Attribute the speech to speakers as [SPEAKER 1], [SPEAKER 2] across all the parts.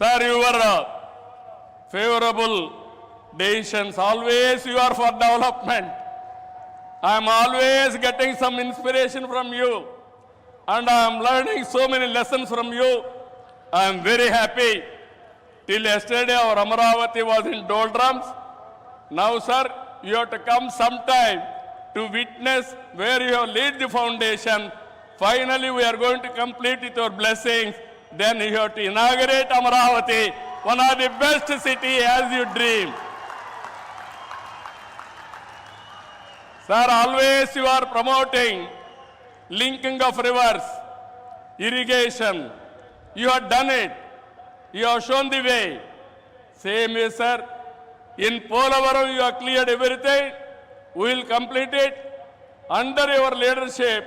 [SPEAKER 1] Sir, your uh, favorable decisions, always you are for development. I am always getting some inspiration from you and I am learning so many lessons from you. I am very happy. Till yesterday our Amaravati was in doldrums. Now sir, you have to come sometime to witness where you have laid the foundation. Finally, we are going to complete with your blessings. Then you have to inaugurate Amaravati, one of the best city as you dream. Sir, always you are promoting linking of rivers, irrigation. You have done it. You have shown the way. Same way, sir. In Polavaram, you have cleared everything. We will complete it. Under your leadership,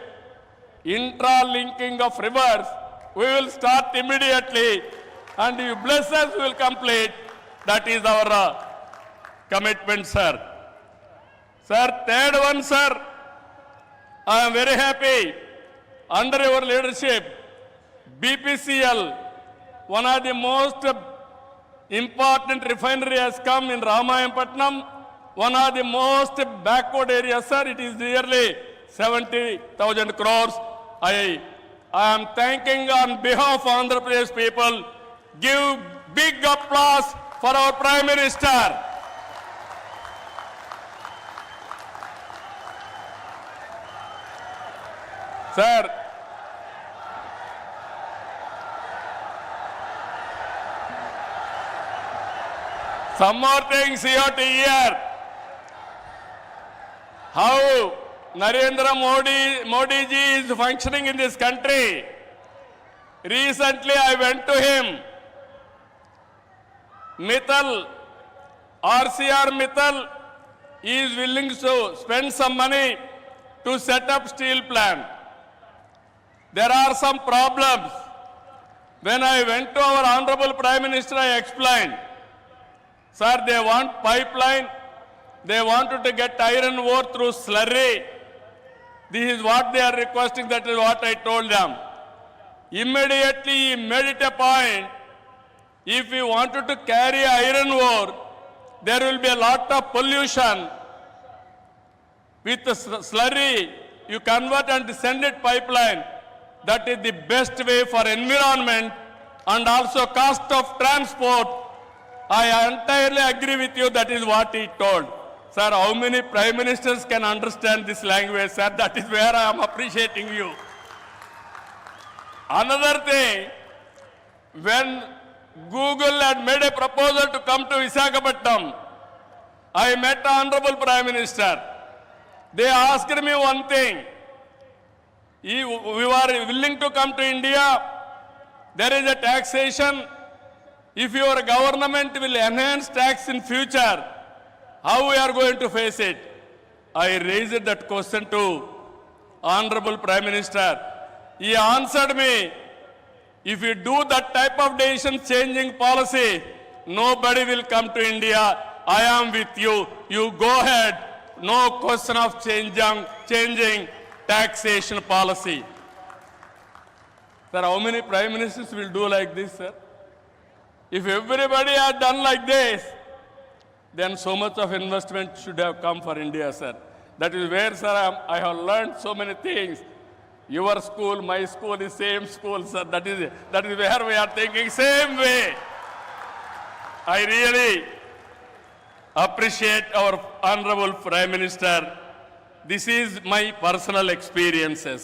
[SPEAKER 1] intra-linking of rivers, we will start immediately. And you bless us, we will complete. That is our uh, commitment, sir. Sir, third one, sir. I am very happy. Under your leadership, BPCL, one of the most important refinery has come in Ramayampatnam, one of the most backward areas, sir. It is nearly 70,000 crores. I, I am thanking on behalf of Andhra Pradesh people. Give big applause for our Prime Minister. Sir, some more things here to hear. How Narendra Modi, Modi ji is functioning in this country. Recently I went to him. Mittal, RCR Mittal is willing to spend some money to set up steel plant. There are some problems. When I went to our Honorable Prime Minister, I explained. Sir, they want pipeline. They wanted to get iron ore through slurry. This is what they are requesting. That is what I told them. Immediately he made it a point. If we wanted to carry iron ore, there will be a lot of pollution. With slurry, you convert and send it pipeline. That is the best way for environment and also cost of transport. I entirely agree with you. That is what he told. Sir, how many prime ministers can understand this language, sir? That is where I am appreciating you. Another thing, when Google had made a proposal to come to Visakhapatnam, I met the Honorable Prime Minister. They asked me one thing. You, we are willing to come to India. There is a taxation. If your government will enhance tax in future, how we are going to face it? I raised that question to Honorable Prime Minister. He answered me, if you do that type of decision changing policy, nobody will come to India. I am with you. You go ahead. No question of changing, changing taxation policy. Sir, how many prime ministers will do like this, sir? If everybody had done like this, then so much of investment should have come for India, sir. That is where, sir, I, am- I have learned so many things. Your school, my school is same school, sir. That is, that is where we are thinking same way. I really appreciate our honorable Prime Minister. This is my personal experiences.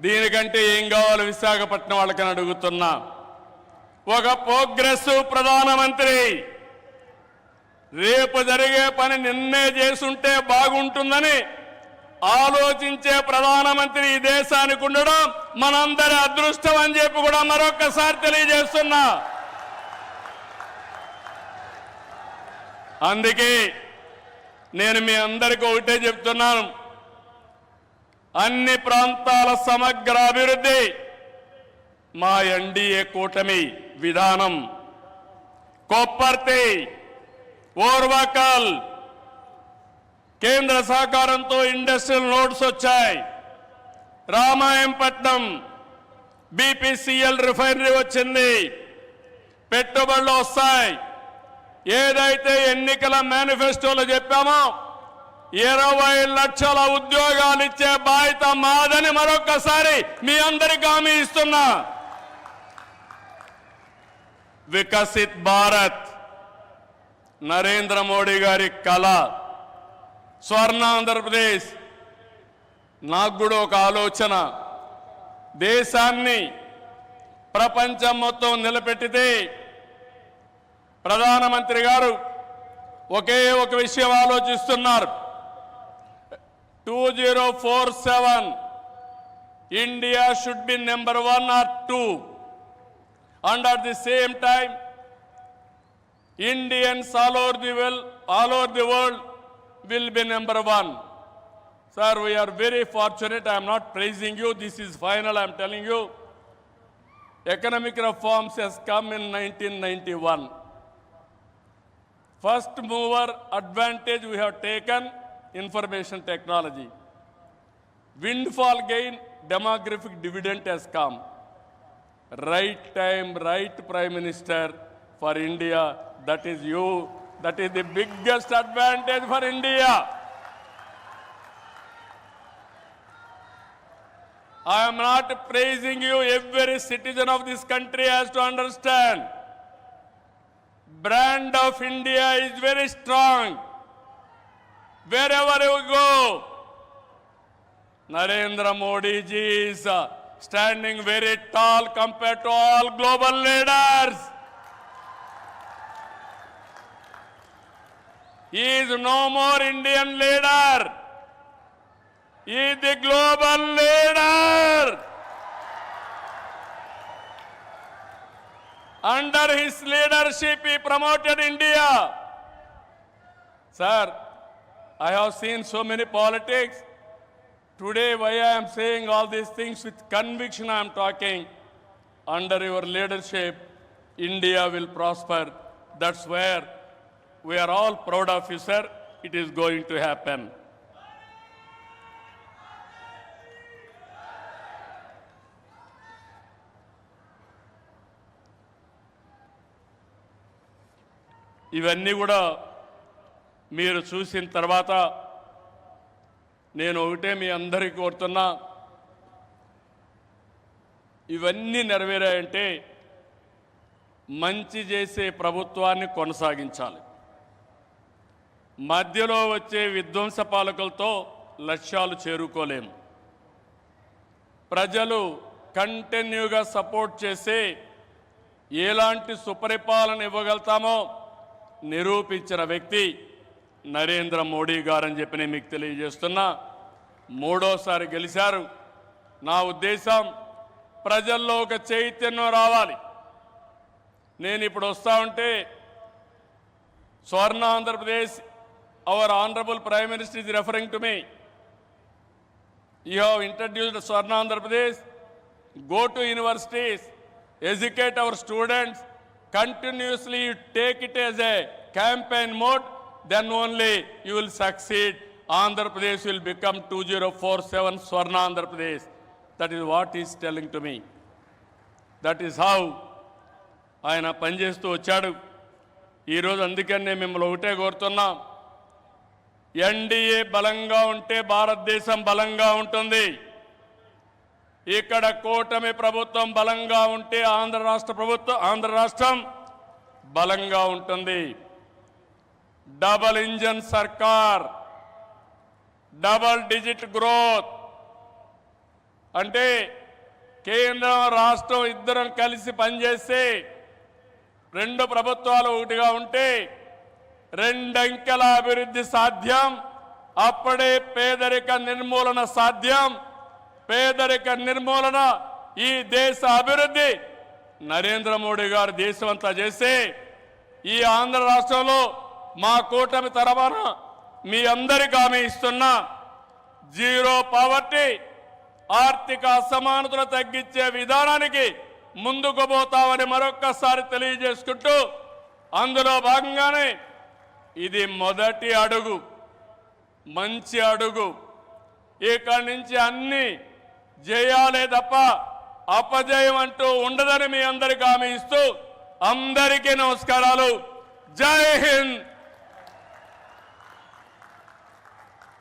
[SPEAKER 1] దీనికంటే ఏం కావాలి విశాఖపట్నం వాళ్ళకని అడుగుతున్నా ఒక progress ప్రధానమంత్రి రేపు జరిగే పని నిన్నే చేసుంటే బాగుంటుందని ఆలోచించే ప్రధానమంత్రి ఈ దేశానికి ఉండడం మనందరి అదృష్టం అని చెప్పి కూడా మరొక్కసారి తెలియజేస్తున్నా. అందుకే నేను మీ అందరికీ ఒకటే చెప్తున్నాను. అన్ని ప్రాంతాల సమగ్ర అభివృద్ధి మా ఎన్డీఏ కూటమి విధానం. కొప్పర్తి ఓర్వకల్ కేంద్ర సహకారంతో ఇండస్ట్రియల్ నోట్స్ వచ్చాయి. రామాయంపట్నం బీపీసీఎల్ రిఫైనరీ వచ్చింది. పెట్టుబడులు వస్తాయి. ఏదైతే ఎన్నికల మేనిఫెస్టోలో చెప్పామో ఇరవై లక్షల ఉద్యోగాలు ఇచ్చే బాధ్యత మాదని మరొకసారి మీ అందరికి హామీ ఇస్తున్నా. వికసిత్ భారత్ నరేంద్ర మోడీ గారి కళ. స్వర్ణ ఆంధ్రప్రదేశ్. నాకు కూడా ఒక ఆలోచన. దేశాన్ని ప్రపంచం మొత్తం నిలబెట్టితే ప్రధానమంత్రి గారు ఒకే ఒక విషయం ఆలోచిస్తున్నారు. Two zero four seven. India should be number one or two. And at the same time Indians all over the world, all over the world will be number one. Sir, we are very fortunate. I am not praising you. This is final. I am telling you. Economic reforms has come in 1991. First mover advantage we have taken information technology. Windfall gain, demographic dividend has come. Right time, right Prime Minister for India that is you. That is the biggest advantage for India. I am not praising you. Every citizen of this country has to understand. Brand of India is very strong. Wherever you go, Narendra Modi ji is standing very tall compared to all global leaders. He is no more Indian leader. He is the global leader. Under his leadership, he promoted India. Sir, I have seen so many politics. Today, why I am saying all these things with conviction, I am talking. Under your leadership, India will prosper. That's where we are all proud of you, sir. It is going to happen. ఇవన్నీ కూడా మీరు చూసిన తర్వాత నేను ఒకటే మీ అందరికీ కోరుతున్నా ఇవన్నీ నెరవేరాయంటే మంచి చేసే ప్రభుత్వాన్ని కొనసాగించాలి మధ్యలో వచ్చే విధ్వంస పాలకులతో లక్ష్యాలు చేరుకోలేము. ప్రజలు కంటిన్యూగా సపోర్ట్ చేసి ఎలాంటి సుపరిపాలన ఇవ్వగలుగుతామో నిరూపించిన వ్యక్తి నరేంద్ర మోడీ గారని చెప్పి నేను మీకు తెలియజేస్తున్నా. మూడోసారి గెలిచారు. నా ఉద్దేశం ప్రజల్లో ఒక చైతన్యం రావాలి. నేను ఇప్పుడు వస్తా ఉంటే Swarna Andhra Pradesh our honourable prime minister is referring to me you have introduced Swarna Andhra Pradesh go to universities, educate our students, continuously you take it as a campaign mode, then only you will succeed. Andhra Pradesh will become 2047 Swarna Andhra Pradesh. That is what he is telling to me. That is how ఆయన పనిచేస్తూ వచ్చాడు ఈరోజు అందుకని నేను మిమ్మల్ని ఒకటే కోరుతున్నాం NDA బలంగా ఉంటే భారతదేశం బలంగా ఉంటుంది. ఇక్కడ కూటమి ప్రభుత్వం బలంగా ఉంటే ఆంధ్ర రాష్ట్ర ప్రభుత్వం ఆంధ్ర రాష్ట్రం బలంగా ఉంటుంది. డబల్ ఇంజన్ సర్కార్ డబల్ డిజిట్ గ్రోత్. అంటే కేంద్రం రాష్ట్రం ఇద్దరం కలిసి పనిచేస్తే రెండు ప్రభుత్వాలు ఒకటిగా ఉంటే రెండంకెల అభివృద్ధి సాధ్యం. అప్పుడే పేదరిక నిర్మూలన సాధ్యం. పేదరిక నిర్మూలన ఈ దేశ అభివృద్ధి నరేంద్ర మోడీ గారు దేశమంతా చేసి ఈ ఆంధ్ర రాష్ట్రంలో మా కూటమి తరఫున మీ అందరికీ హామీ ఇస్తున్నా జీరో పావర్టీ ఆర్థిక అసమానతలు తగ్గించే విధానానికి ముందుకు పోతామని మరొక్కసారి తెలియజేసుకుంటూ అందులో భాగంగానే ఇది మొదటి అడుగు మంచి అడుగు. ఇక్కడి నుంచి అన్ని జయాలే తప్ప అపజయం అంటూ ఉండదని మీ అందరికీ హామీ ఇస్తూ అందరికీ నమస్కారాలు. జై హింద్!